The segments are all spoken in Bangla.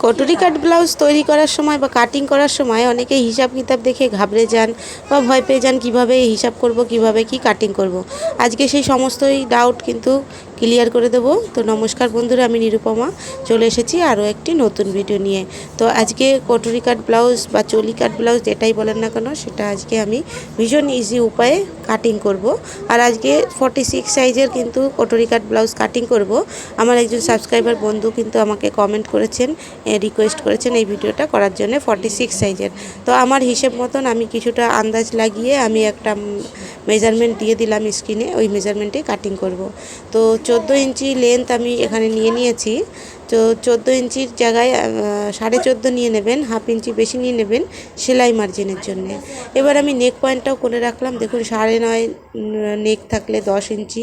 কটুরি কাট ব্লাউজ তৈরি করার সময় বা কাটিং করার সময় অনেকে হিসাব কিতাব দেখে ঘাবড়ে যান বা ভয় পেয়ে যান, কীভাবে হিসাব করব, কীভাবে কি কাটিং করব। আজকে সেই সমস্তই ডাউট কিন্তু ক্লিয়ার করে দেব। তো নমস্কার বন্ধুরা, আমি নিরুপমা। চলে এসেছি আরও একটি নতুন ভিডিও নিয়ে। তো আজকে কটুরি কাট ব্লাউজ বা চলি কাট ব্লাউজ যেটাই বলেন না কেন, সেটা আজকে আমি ভীষণ ইজি উপায়ে কাটিং করব। আর আজকে ফর্টি সিক্স সাইজের কিন্তু কটুরি কাট ব্লাউজ কাটিং করব। আমার একজন সাবস্ক্রাইবার বন্ধু কিন্তু আমাকে কমেন্ট করেছেন রিকোয়েস্ট করেছেন এই ভিডিওটা করার জন্য ফর্টি সিক্স সাইজের তো আমার হিসেব মতন আমি কিছুটা আন্দাজ লাগিয়ে আমি একটা মেজারমেন্ট দিয়ে দিলাম স্ক্রিনে ওই মেজারমেন্টে কাটিং করব। তো চোদ্দ ইঞ্চি লেন্থ আমি এখানে নিয়ে নিয়েছি। তো চোদ্দ ইঞ্চির জায়গায় সাড়ে চোদ্দ নিয়ে নেবেন, হাফ ইঞ্চি বেশি নিয়ে নেবেন সেলাই মার্জিনের জন্য। এবার আমি নেক পয়েন্টটাও করে রাখলাম। দেখুন, সাড়ে নয় নেক থাকলে দশ ইঞ্চি,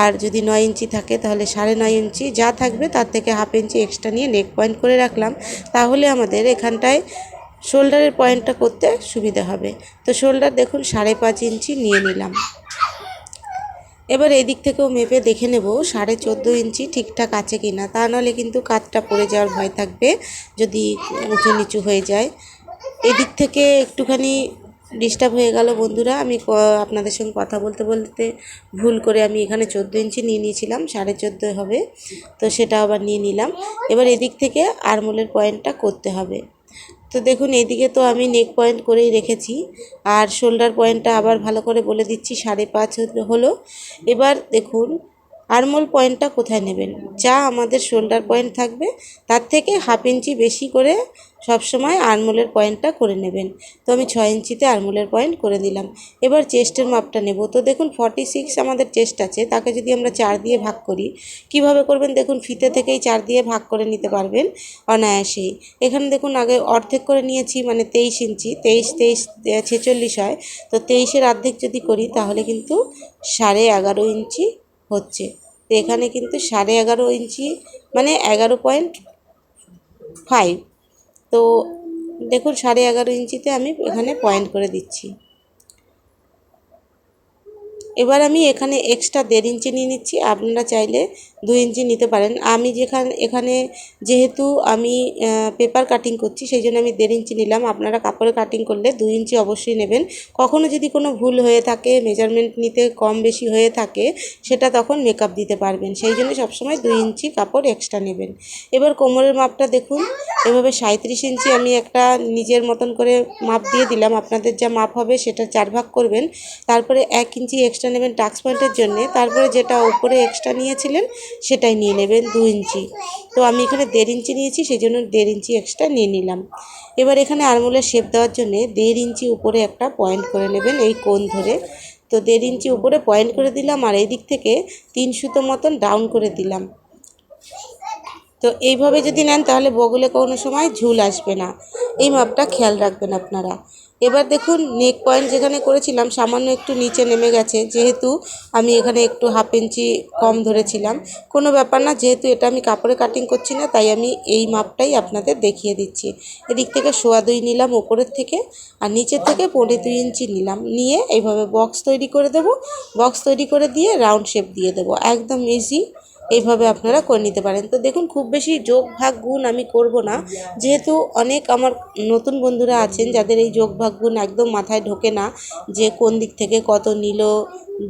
আর যদি নয় ইঞ্চি থাকে তাহলে সাড়ে নয় ইঞ্চি। যা থাকবে তার থেকে হাফ ইঞ্চি এক্সট্রা নিয়ে নেক পয়েন্ট করে রাখলাম। তাহলে আমাদের এখানটায় শোল্ডারের পয়েন্টটা করতে সুবিধা হবে। তো শোল্ডার দেখুন, সাড়ে পাঁচ ইঞ্চি নিয়ে নিলাম। এবার এই দিক থেকেও মেপে দেখে নেব সাড়ে চোদ্দ ইঞ্চি ঠিকঠাক আছে কি না। তা নাহলে কিন্তু কাতটা পড়ে যাওয়ার ভয় থাকবে যদি উঁচু নিচু হয়ে যায়। এদিক থেকে একটুখানি ডিস্টার্ব হয়ে গেল বন্ধুরা। আমি আপনাদের সঙ্গে কথা বলতে বলতে ভুল করে আমি এখানে চোদ্দ ইঞ্চি নিয়ে নিয়েছিলাম, সাড়ে চোদ্দ হবে। তো সেটা আবার নিয়ে নিলাম। এবার এদিক থেকে আরমোলের পয়েন্টটা করতে হবে। তো দেখুন, এদিকে তো আমি নেক পয়েন্ট করেই রেখেছি। আর শোল্ডার পয়েন্টটা আবার ভালো করে বলে দিচ্ছি, সাড়ে পাঁচ হল- এবার দেখুন আরমোল পয়েন্টটা কোথায় নেবেন? যা আমাদের শোল্ডার পয়েন্ট থাকবে, তার থেকে হাফ ইঞ্চি বেশি করে সবসময় আরমোলের পয়েন্টটা করে নেবেন। তো আমি ছয় ইঞ্চিতে আরমোলের পয়েন্ট করে দিলাম। এবার চেস্টের মাপটা নেব। তো দেখুন ফর্টি সিক্স আমাদের চেস্ট আছে। তাকে যদি আমরা চার দিয়ে ভাগ করি, কীভাবে করবেন? দেখুন, ফিতে থেকেই চার দিয়ে ভাগ করে নিতে পারবেন অনায়াসেই। এখানে দেখুন, আগে অর্ধেক করে নিয়েছি মানে তেইশ ইঞ্চি, তেইশ তেইশ ছেচল্লিশ হয়। তো তেইশের অর্ধেক যদি করি, তাহলে কিন্তু সাড়ে এগারো ইঞ্চি হচ্ছে। এখানে কিন্তু সাড়ে এগারো ইঞ্চি মানে এগারো পয়েন্ট ফাইভ তো দেখুন, সাড়ে এগারো ইঞ্চিতে আমি এখানে পয়েন্ট করে দিচ্ছি। এবার আমি এখানে এক্সট্রা দেড় ইঞ্চি নিয়ে নিচ্ছি। আপনারা চাইলে দু ইঞ্চি নিতে পারেন। আমি যেখানে, এখানে যেহেতু আমি পেপার কাটিং করছি, সেই জন্য আমি দেড় ইঞ্চি নিলাম। আপনারা কাপড়ে কাটিং করলে দু ইঞ্চি অবশ্যই নেবেন। কখনও যদি কোনো ভুল হয়ে থাকে মেজারমেন্ট নিতে কম বেশি হয়ে থাকে, সেটা তখন মেকআপ দিতে পারবেন। সেই জন্য সবসময় দুই ইঞ্চি কাপড় এক্সট্রা নেবেন। এবার কোমরের মাপটা দেখুন। এভাবে সাঁত্রিশ ইঞ্চি আমি একটা নিজের মতন করে মাপ দিয়ে দিলাম। আপনাদের যা মাপ হবে সেটা চার ভাগ করবেন। তারপরে এক ইঞ্চি এক্সট্রা নেবেন টাক্স পয়েন্টের জন্য। তারপরে যেটা উপরে এক্সট্রা নিয়েছিলেন সেটাই নিয়ে নেবেন দু ইঞ্চি। তো আমি এখানে দেড় ইঞ্চি নিয়েছি সেই জন্য দেড় ইঞ্চি এক্সট্রা নিয়ে নিলাম। এবার এখানে আরমোলের শেপ দেওয়ার জন্যে দেড় ইঞ্চি উপরে একটা পয়েন্ট করে নেবেন এই কোণ ধরে। তো দেড় ইঞ্চি উপরে পয়েন্ট করে দিলাম আর এই দিক থেকে তিন সুতো মতন ডাউন করে দিলাম। তো এইভাবে যদি নেন তাহলে বগলে কোনো সময় ঝুল আসবে না। এই মাপটা খেয়াল রাখবেন আপনারা। এবার দেখুন নেক পয়েন্ট যেখানে করেছিলাম, সামান্য একটু নিচে নেমে গেছে। যেহেতু আমি এখানে একটু হাফ ইঞ্চি কম ধরেছিলাম। কোনো ব্যাপার না, যেহেতু এটা আমি কাপড়ে কাটিং করছি না, তাই আমি এই মাপটাই আপনাদের দেখিয়ে দিচ্ছি। এদিক থেকে সোয়া দুই নিলাম, ওপরের থেকে, আর নিচের থেকে পনেরো দুই ইঞ্চি নিলাম। নিয়ে এইভাবে বক্স তৈরি করে দেবো। বক্স তৈরি করে দিয়ে রাউন্ড শেপ দিয়ে দেবো। একদম ইজি এইভাবে আপনারা করে নিতে পারেন। তো দেখুন, খুব বেশি যোগ ভাগ গুণ আমি করব না। যেহেতু অনেক আমার নতুন বন্ধুরা আছেন, যাদের এই যোগ ভাগ গুণ একদম মাথায় ঢোকে না যে কোন দিক থেকে কত নিল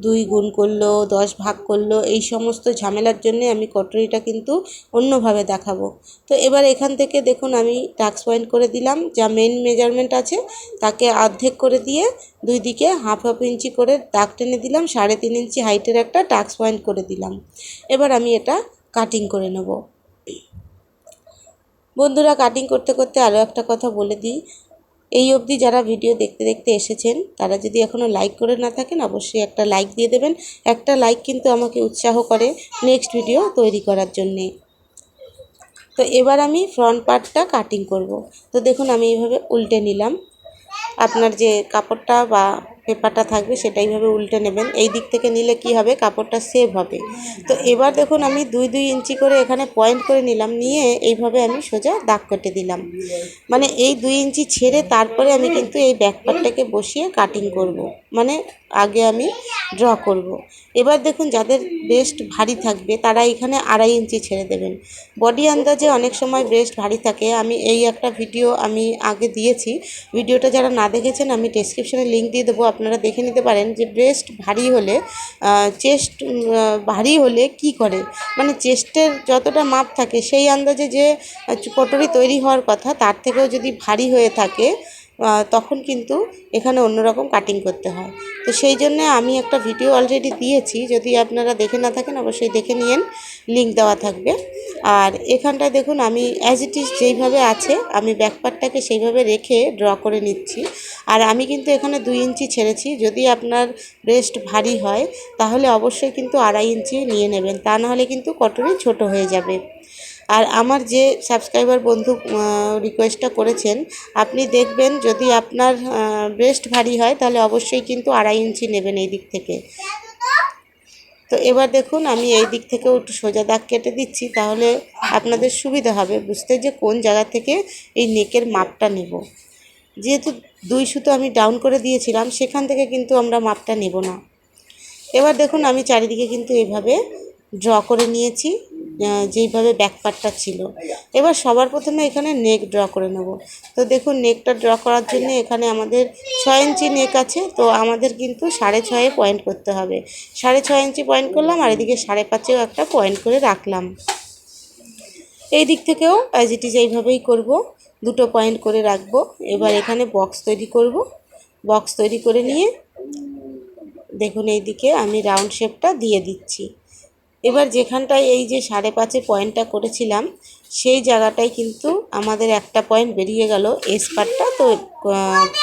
দুই গুণ করল, দশ ভাগ করল, এই সমস্ত ঝামেলার জন্যে আমি কটরিটা কিন্তু অন্যভাবে দেখাবো। তো এবার এখান থেকে দেখুন আমি টাক্স পয়েন্ট করে দিলাম, যা মেন মেজারমেন্ট আছে, তাকে অর্ধেক করে দিয়ে দুই দিকে হাফ হাফ ইঞ্চি করে দাগ টেনে দিলাম, সাড়ে তিন ইঞ্চি হাইটের একটা টাক্স পয়েন্ট করে দিলাম। এবার আমি এটা কাটিং করে নেব। বন্ধুরা কাটিং করতে করতে আরও একটা কথা বলে দিই। এই অবধি যারা ভিডিও দেখতে দেখতে এসেছেন, তারা যদি এখনও লাইক করে না থাকেন, অবশ্যই একটা লাইক দিয়ে দেবেন। একটা লাইক কিন্তু আমাকে উৎসাহ করে নেক্সট ভিডিও তৈরি করার জন্যে। তো এবার আমি ফ্রন্ট পার্টটা কাটিং করব। তো দেখুন, আমি এইভাবে উল্টে নিলাম। আপনার যে কাপড়টা বা পেপারটা থাকবে সেটা এইভাবে উল্টে নেবেন। এই দিক থেকে নিলে কি হবে? কাপড়টা সেভ হবে। তো এবার দেখুন আমি দুই দুই ইঞ্চি করে এখানে পয়েন্ট করে নিলাম। নিয়ে এইভাবে আমি সোজা দাগ কেটে দিলাম। মানে এই দুই ইঞ্চি ছেড়ে তারপরে আমি কিন্তু এই ব্যাক পার্টটাকে বসিয়ে কাটিং করব। মানে আগে আমি ড্র করব। এবার দেখুন যাদের ব্রেস্ট ভারী থাকবে তারা এখানে আড়াই ইঞ্চি ছেড়ে দেবেন। বডি আন্দাজে অনেক সময় ব্রেস্ট ভারী থাকে। আমি এই একটা ভিডিও আমি আগে দিয়েছি। ভিডিওটা যারা না দেখেছেন আমি ডেসক্রিপশনে লিঙ্ক দিয়ে দেবো। আপনারা দেখে নিতে পারেন যে ব্রেস্ট ভারী হলে চেস্ট ভারী হলে কি করে? মানে চেস্টের যতটা মাপ থাকে, সেই আন্দাজে যে কটরি তৈরি হওয়ার কথা, তার থেকেও যদি ভারী হয়ে থাকে তখন কিন্তু এখানে অন্যরকম কাটিং করতে হয়। তো সেই জন্য আমি একটা ভিডিও অলরেডি দিয়েছি। যদি আপনারা দেখে না থাকেন, অবশ্যই দেখে নিয়েন। লিঙ্ক দেওয়া থাকবে। আর এখানটায় দেখুন, আমি অ্যাজ ইট ইজ যেইভাবে আছে, আমি ব্যাকপার্টটাকে সেইভাবে রেখে ড্র করে নিচ্ছি। আর আমি কিন্তু এখানে দুই ইঞ্চি ছেড়েছি। যদি আপনার ব্রেস্ট ভারী হয়, তাহলে অবশ্যই কিন্তু আড়াই ইঞ্চি নিয়ে নেবেন। তা নাহলে কিন্তু কটরি ছোট হয়ে যাবে। আর আমার যে সাবস্ক্রাইবার বন্ধু রিকোয়েস্টটা করেছেন, আপনি দেখবেন যদি আপনার ব্রেস্ট ভারী হয়, তাহলে অবশ্যই কিন্তু আড়াই ইঞ্চি নেবেন এই দিক থেকে। তো এবার দেখুন, আমি এই দিক থেকেও একটু সোজা দাগ কেটে দিচ্ছি, তাহলে আপনাদের সুবিধা হবে। বুঝতে যে কোন জায়গা থেকে এই নেকের মাপটা নেব। যেহেতু দুই সুতো আমি ডাউন করে দিয়েছিলাম, সেখান থেকে কিন্তু আমরা মাপটা নেব না। এবার দেখুন, আমি চারিদিকে কিন্তু এভাবে ড্র করে নিয়েছি। যেইভাবে ব্যাকপার্টটা ছিল। এবার সবার প্রথমে এখানে নেক ড্র করে নেব। তো দেখুন নেকটা ড্র করার জন্য এখানে আমাদের ছয় ইঞ্চি নেক আছে। তো আমাদের কিন্তু সাড়ে ছয়ে পয়েন্ট করতে হবে। সাড়ে ছয় ইঞ্চি পয়েন্ট করলাম, আর এদিকে সাড়ে পাঁচেও একটা পয়েন্ট করে রাখলাম। এই দিক থেকেও অ্যাজ ইট ইজ এইভাবেই করব। দুটো পয়েন্ট করে রাখব। এবার এখানে বক্স তৈরি করব। বক্স তৈরি করে নিয়ে দেখুন, এইদিকে আমি রাউন্ড শেপটা দিয়ে দিচ্ছি। এবার যেখানটায় এই যে সাড়ে পাঁচে পয়েন্টটা করেছিলাম, সেই জায়গাটায় কিন্তু আমাদের একটা পয়েন্ট বেরিয়ে গেল এসপারটা তো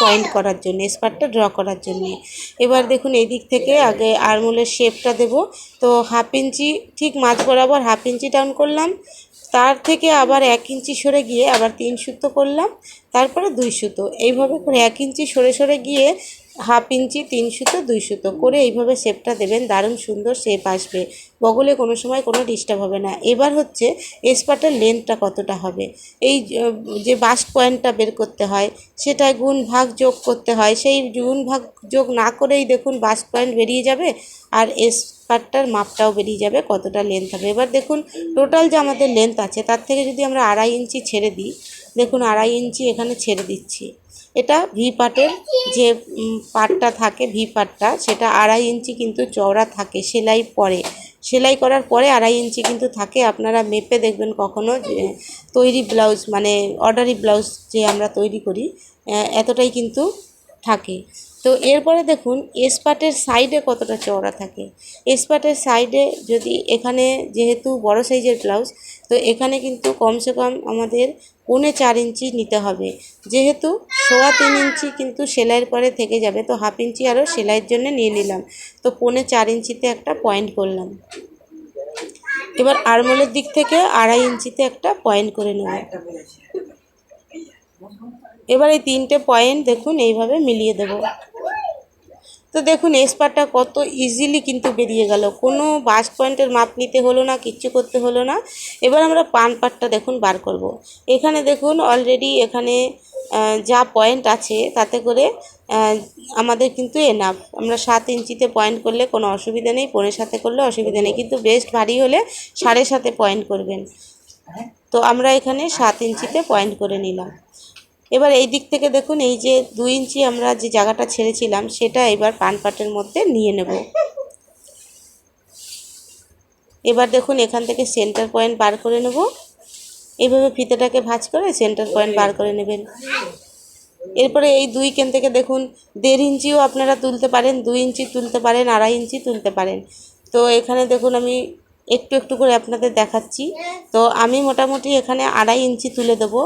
পয়েন্ট করার জন্য এসপারটা ড্র করার জন্য। এবার দেখুন এই দিক থেকে আগে আরমোলের শেপটা দেব। তো হাফ ইঞ্চি ঠিক মাঝ বরাবর হাফ ইঞ্চি ডাউন করলাম। তার থেকে আবার এক ইঞ্চি সরে গিয়ে আবার তিন সুতো করলাম, তারপরে দুই সুতো। এইভাবে করে এক ইঞ্চি সরে সরে গিয়ে হাফ ইঞ্চি, তিন সুতো, দুই সুতো করে এইভাবে শেপটা দেবেন। দারুণ সুন্দর শেপ আসবে। বগলে কোনো সময় কোনো ডিস্টার্ব হবে না। এবার হচ্ছে এসপাটের লেন্থটা কতটা হবে? এই যে- বাস্ট পয়েন্টটা বের করতে হয়, সেটায় গুণ ভাগ যোগ করতে হয়। সেই গুণ ভাগ যোগ না করেই দেখুন বাস্ট পয়েন্ট বেরিয়ে যাবে। আর এস পাটটার মাপটাও বেরিয়ে যাবে, কতটা লেন্থ হবে। এবার দেখুন টোটাল যে আমাদের লেন্থ আছে, তার থেকে যদি আমরা আড়াই ইঞ্চি ছেড়ে দিই, দেখুন আড়াই ইঞ্চি এখানে ছেড়ে দিচ্ছি। এটা ভি পাটের যে পাটটা থাকে ভি পাটটা, সেটা আড়াই ইঞ্চি কিন্তু চওড়া থাকে সেলাই পরে। সেলাই করার পরে আড়াই ইঞ্চি কিন্তু থাকে। আপনারা মেপে দেখবেন কখনো যে, তৈরি ব্লাউজ মানে অর্ডারি ব্লাউজ যে আমরা তৈরি করি এতটাই কিন্তু থাকে। তো এরপরে দেখুন, এসপাটের সাইডে কতটা চওড়া থাকে? এসপাটের সাইডে যদি এখানে যেহেতু বড় সাইজের ব্লাউজ তো এখানে কিন্তু কমসে কম আমাদের পৌনে চার ইঞ্চি নিতে হবে। যেহেতু সোয়া তিন ইঞ্চি কিন্তু সেলাইয়ের পরে থেকে যাবে, তো হাফ ইঞ্চি আরও সেলাইয়ের জন্য নিয়ে নিলাম। তো পৌনে চার ইঞ্চিতে একটা পয়েন্ট করলাম। এবার আরমোলের দিক থেকে আড়াই ইঞ্চিতে একটা পয়েন্ট করে নেব। এবার এই তিনটে পয়েন্ট দেখুন, এইভাবে মিলিয়ে দেব। তো দেখুন এসপারটা কত ইজিলি কিন্তু বেরিয়ে গেল। কোনো বাস পয়েন্টের মাপ নিতে হলো না, কিচ্ছু করতে হলো না। এবার আমরা পান পাটটা দেখুন বার করব। এখানে দেখুন অলরেডি এখানে যা পয়েন্ট আছে, তাতে করে আমাদের কিন্তু এনাফ আমরা সাত ইঞ্চিতে পয়েন্ট করলে কোনো অসুবিধা নেই পনেরো সাথে করলে অসুবিধা নেই। কিন্তু বেস্ট ভারী হলে সাড়ে সাতে পয়েন্ট করবেন। তো আমরা এখানে সাত ইঞ্চিতে পয়েন্ট করে নিলাম। এবার এই দিক থেকে দেখুন, এই যে দুই ইঞ্চি আমরা যে জায়গাটা ছেড়েছিলাম, সেটা এবার পান পাটের মধ্যে নিয়ে নেব। এবার দেখুন, এখান থেকে সেন্টার পয়েন্ট বার করে নেব। এইভাবে ফিতেটাকে ভাঁজ করে সেন্টার পয়েন্ট বার করে নেবেন। এরপরে এই দুই কেন থেকে দেখুন, দেড় ইঞ্চিও আপনারা তুলতে পারেন, দুই ইঞ্চি তুলতে পারেন, আড়াই ইঞ্চি তুলতে পারেন। তো এখানে দেখুন, আমি একটু একটু করে আপনাদের দেখাচ্ছি। তো আমি মোটামুটি এখানে আড়াই ইঞ্চি তুলে দেবো।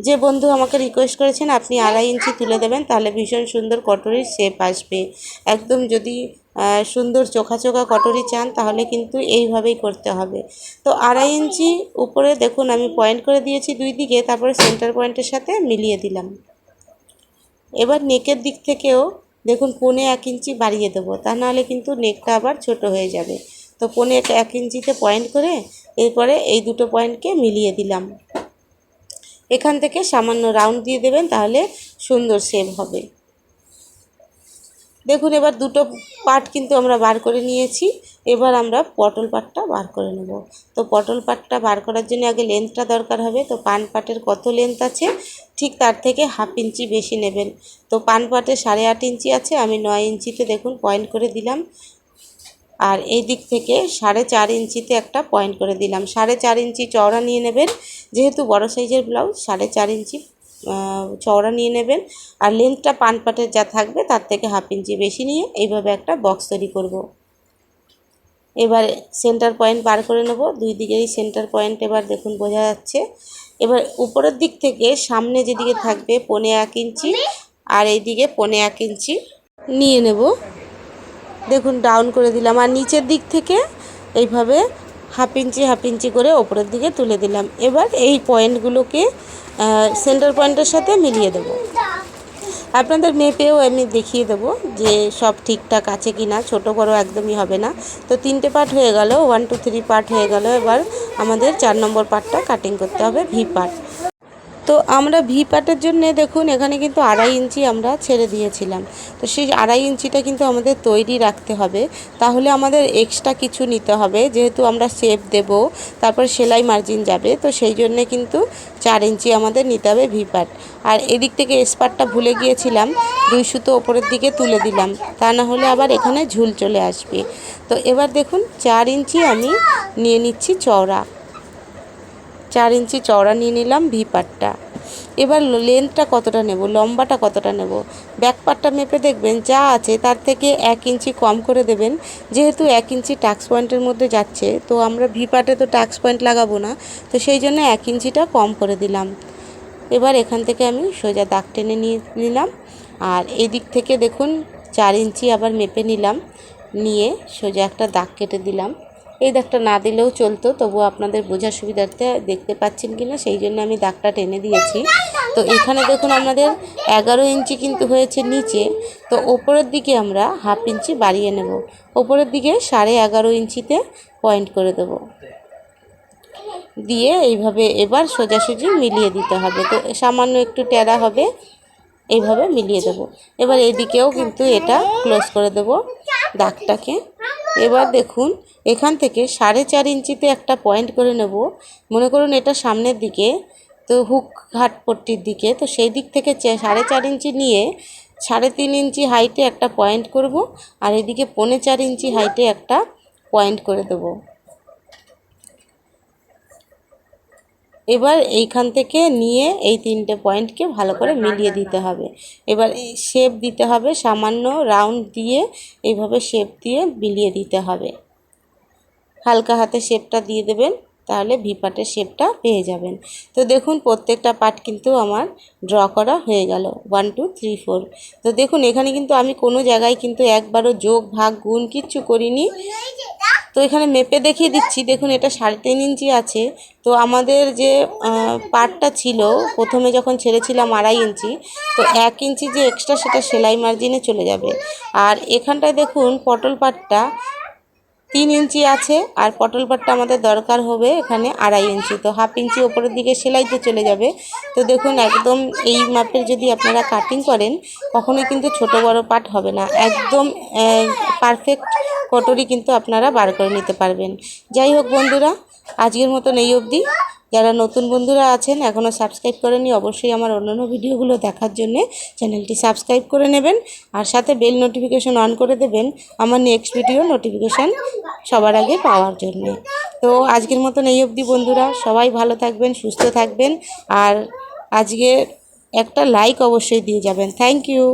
যে বন্ধু আমাকে রিকোয়েস্ট করেছেন, আপনি আড়াই ইঞ্চি তুলে দেবেন, তাহলে ভীষণ সুন্দর কটরির শেপ আসবে। একদম যদি সুন্দর চোখা চোখা কটরি চান, তাহলে কিন্তু এইভাবেই করতে হবে। তো আড়াই ইঞ্চি উপরে দেখুন, আমি পয়েন্ট করে দিয়েছি দুই দিকে, তারপরে সেন্টার পয়েন্টের সাথে মিলিয়ে দিলাম। এবার নেকের দিক থেকেও দেখুন, পৌনে এক ইঞ্চি বাড়িয়ে দেবো, তা নাহলে কিন্তু নেকটা আবার ছোট হয়ে যাবে। তো পৌনে এক- ইঞ্চিতে পয়েন্ট করে, এরপরে এই দুটো পয়েন্টকে মিলিয়ে দিলাম। এখান থেকে সামান্য রাউন্ড দিয়ে দেবেন, তাহলে সুন্দর শেপ হবে। দেখুন, এবার দুটো পার্ট কিন্তু আমরা বার করে নিয়েছি। এবার আমরা পটল পাটটা বার করে নেব। তো পটল পাটটা বার করার জন্য আগে লেন্থটা দরকার হবে। তো পান পাটের কত লেন্থ আছে? ঠিক তার থেকে হাফ ইঞ্চি বেশি নেবেন। তো পান পাটে সাড়ে আট ইঞ্চি আছে, আমি নয় ইঞ্চিতে দেখুন পয়েন্ট করে দিলাম। আর এই দিক থেকে সাড়ে চার ইঞ্চিতে একটা পয়েন্ট করে দিলাম। সাড়ে চার ইঞ্চি চওড়া নিয়ে নেবেন, যেহেতু বড় সাইজের ব্লাউজ সাড়ে চার ইঞ্চি চওড়া নিয়ে নেবেন। আর লেন্থটা পান পাটের যা থাকবে তার থেকে হাফ ইঞ্চি বেশি নিয়ে এইভাবে একটা বক্স তৈরি করব। এবার সেন্টার পয়েন্ট বার করে নেব, দুই দিকেরই সেন্টার পয়েন্ট এবার দেখুন বোঝা যাচ্ছে। এবার উপরের দিক থেকে সামনে যেদিকে থাকবে, পনে এক ইঞ্চি, আর এইদিকে পনে এক ইঞ্চি নিয়ে নেব। দেখুন ডাউন করে দিলাম। আর নিচের দিক থেকে এইভাবে হাফ ইঞ্চি হাফ ইঞ্চি করে ওপরের দিকে তুলে দিলাম। এবার এই পয়েন্টগুলোকে সেন্টার পয়েন্টের সাথে মিলিয়ে দেবো। আপনাদের মেপেও আমি দেখিয়ে দেবো যে সব ঠিকঠাক আছে কি না ছোটো, বড়ো একদমই হবে না। তো তিনটে পার্ট হয়ে গেল ওয়ান টু থ্রি পার্ট হয়ে গেল। এবার আমাদের চার নম্বর পার্টটা কাটিং করতে হবে ভি পার্ট তো আমরা ভি পার্টের জন্য দেখুন, এখানে কিন্তু আড়াই ইঞ্চি আমরা ছেড়ে দিয়েছিলাম। তো সেই আড়াই ইঞ্চিটা কিন্তু আমাদের তৈরি রাখতে হবে। তাহলে আমাদের এক্সট্রা কিছু নিতে হবে, যেহেতু আমরা শেপ দেব, তারপর সেলাই মার্জিন যাবে, তো সেই জন্যে কিন্তু চার ইঞ্চি আমাদের নিতে হবে ভি পার্ট আর এদিক থেকে এসপারটা ভুলে গিয়েছিলাম, দুই সুতো ওপরের দিকে তুলে দিলাম, তা না হলে আবার এখানে ঝুল চলে আসবে। তো এবার দেখুন, চার ইঞ্চি আমি নিয়ে নিচ্ছি চওড়া। চার ইঞ্চি চওড়া নিয়ে নিলাম ভি পাটটা। এবার লেন্থটা কতটা নেব? লম্বাটা কতটা নেব? ব্যাক পাটটা মেপে দেখবেন, যা আছে তার থেকে এক ইঞ্চি কম করে দেবেন। যেহেতু এক ইঞ্চি টাক্স পয়েন্টের মধ্যে যাচ্ছে, তো আমরা ভি পাটে তো টাক্স পয়েন্ট লাগাবো না, তো সেই জন্য এক ইঞ্চিটা কম করে দিলাম। এবার এখান থেকে আমি সোজা দাগ টেনে নিয়ে নিলাম। আর এদিক থেকে দেখুন, চার ইঞ্চি আবার মেপে নিলাম। নিয়ে সোজা একটা দাগ কেটে দিলাম। এই দাগটা না দিলেও চলতো তবু আপনাদের বোঝার সুবিধার্থে দেখতে পাচ্ছেন কি না সেই জন্য আমি দাগটা টেনে দিয়েছি। তো এখানে দেখুন আমাদের এগারো ইঞ্চি কিন্তু হয়েছে নিচে, তো ওপরের দিকে আমরা হাফ ইঞ্চি বাড়িয়ে নেব। ওপরের দিকে সাড়ে এগারো ইঞ্চিতে পয়েন্ট করে দেবো। দিয়ে এইভাবে এবার সোজাসুজি মিলিয়ে দিতে হবে। তো সামান্য একটু টেরা হবে, এইভাবে মিলিয়ে দেবো। এবার এদিকেও কিন্তু এটা ক্লোজ করে দেবো দাগটাকে। এবার দেখুন, এখান থেকে সাড়ে চার ইঞ্চিতে একটা পয়েন্ট করে নেব। মনে করুন এটা সামনের দিকে, তো হুক ঘাট পট্টির দিকে, তো সেই দিক থেকে সাড়ে চার ইঞ্চি নিয়ে সাড়ে তিন ইঞ্চি হাইটে একটা পয়েন্ট করব, আর এদিকে পৌনে চার ইঞ্চি হাইটে একটা পয়েন্ট করে দেবো। এবার এইখান থেকে নিয়ে এই তিনটে পয়েন্টকে ভালো করে মিলিয়ে দিতে হবে। এবার শেপ দিতে হবে, সামান্য রাউন্ড দিয়ে এইভাবে শেপ দিয়ে মিলিয়ে দিতে হবে। হালকা হাতে শেপটা দিয়ে দেবেন। তাহলে ভি পাটের শেপটা পেয়ে যাবেন। তো দেখুন, প্রত্যেকটা পার্ট কিন্তু আমার ড্র করা হয়ে গেল। ওয়ান টু থ্রি ফোর তো দেখুন, এখানে কিন্তু আমি কোনো জায়গায় কিন্তু একবারও যোগ, ভাগ, গুণ কিচ্ছু করিনি। তো এখানে মেপে দেখিয়ে দিচ্ছি। দেখুন, এটা সাড়ে তিন ইঞ্চি আছে। তো আমাদের যে পার্টটা ছিল, প্রথমে যখন ছেড়েছিলাম আড়াই ইঞ্চি, তো এক ইঞ্চি যে এক্সট্রা সেটা সেলাই মার্জিনে চলে যাবে। আর এখানটায় দেখুন, পটল পাটটা তিন ইঞ্চি আছে, আর পটল পাটটা আমাদের দরকার হবে এখানে আড়াই ইঞ্চি। তো হাফ ইঞ্চি ওপরের দিকে সেলাইতে চলে যাবে। তো দেখুন, একদম এই মাপের যদি আপনারা কাটিং করেন, কখনোই কিন্তু ছোট বড় পাট হবে না। একদম পারফেক্ট কটরি কিন্তু আপনারা বার করে নিতে পারবেন। যাই হোক বন্ধুরা আজকের মতন এই অবধি। যারা নতুন বন্ধুরা আছেন এখনও সাবস্ক্রাইব করেনি অবশ্যই আমার অন্যান্য ভিডিওগুলো দেখার জন্যে চ্যানেলটি সাবস্ক্রাইব করে নেবেন আর সাথে বেল নোটিফিকেশন অন করে দেবেন আমার নেক্সট ভিডিও নোটিফিকেশান সবার আগে পাওয়ার জন্য। তো আজকের মতন এই অবধি বন্ধুরা, সবাই ভালো থাকবেন, সুস্থ থাকবেন আর আজকে একটা লাইক অবশ্যই দিয়ে যাবেন। Thank you